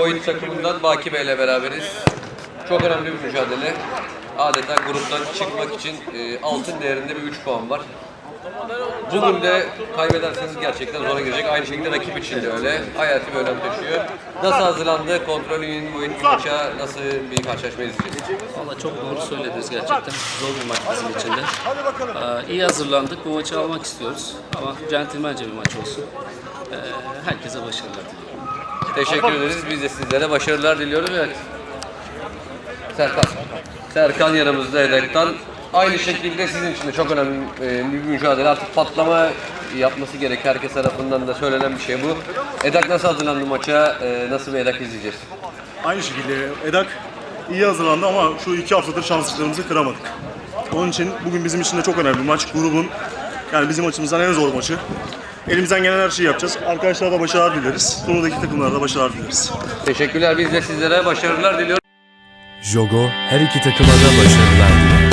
Void takımından Baki Bey ile beraberiz. Çok önemli bir mücadele. Adeta gruptan çıkmak için e, altın değerinde bir 3 puan var. Bugün de kaybederseniz gerçekten zora girecek. Aynı şekilde rakip için de öyle. Hayati bir önem taşıyor. Nasıl hazırlandı? Kontrolün Void maça nasıl bir karşılaşma izleyeceğiz? Valla çok doğru söylediniz gerçekten. Zor bir maç bizim için de. Ee, iyi hazırlandık. Bu maçı almak istiyoruz. Ama centilmence bir maç olsun. Ee, herkese başarılar diliyorum. Teşekkür ederiz. Biz de sizlere başarılar diliyoruz. Evet. Serkan. Serkan yanımızda Edek'ten. Aynı şekilde sizin için de çok önemli e, bir mücadele. Artık patlama yapması gerek. Herkes tarafından da söylenen bir şey bu. Edak nasıl hazırlandı maça? E, nasıl bir Edak izleyeceğiz? Aynı şekilde Edak iyi hazırlandı ama şu iki haftadır şanslıklarımızı kıramadık. Onun için bugün bizim için de çok önemli bir maç. Grubun yani bizim açımızdan en zor maçı. Elimizden gelen her şeyi yapacağız. Arkadaşlara da başarılar dileriz. Turnuvadaki takımlara da başarılar dileriz. Teşekkürler. Biz de sizlere başarılar diliyoruz. Jogo her iki takıma da başarılar diler.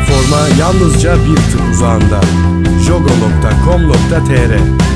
Forma yalnızca bir tık uzağında. jogo.com.tr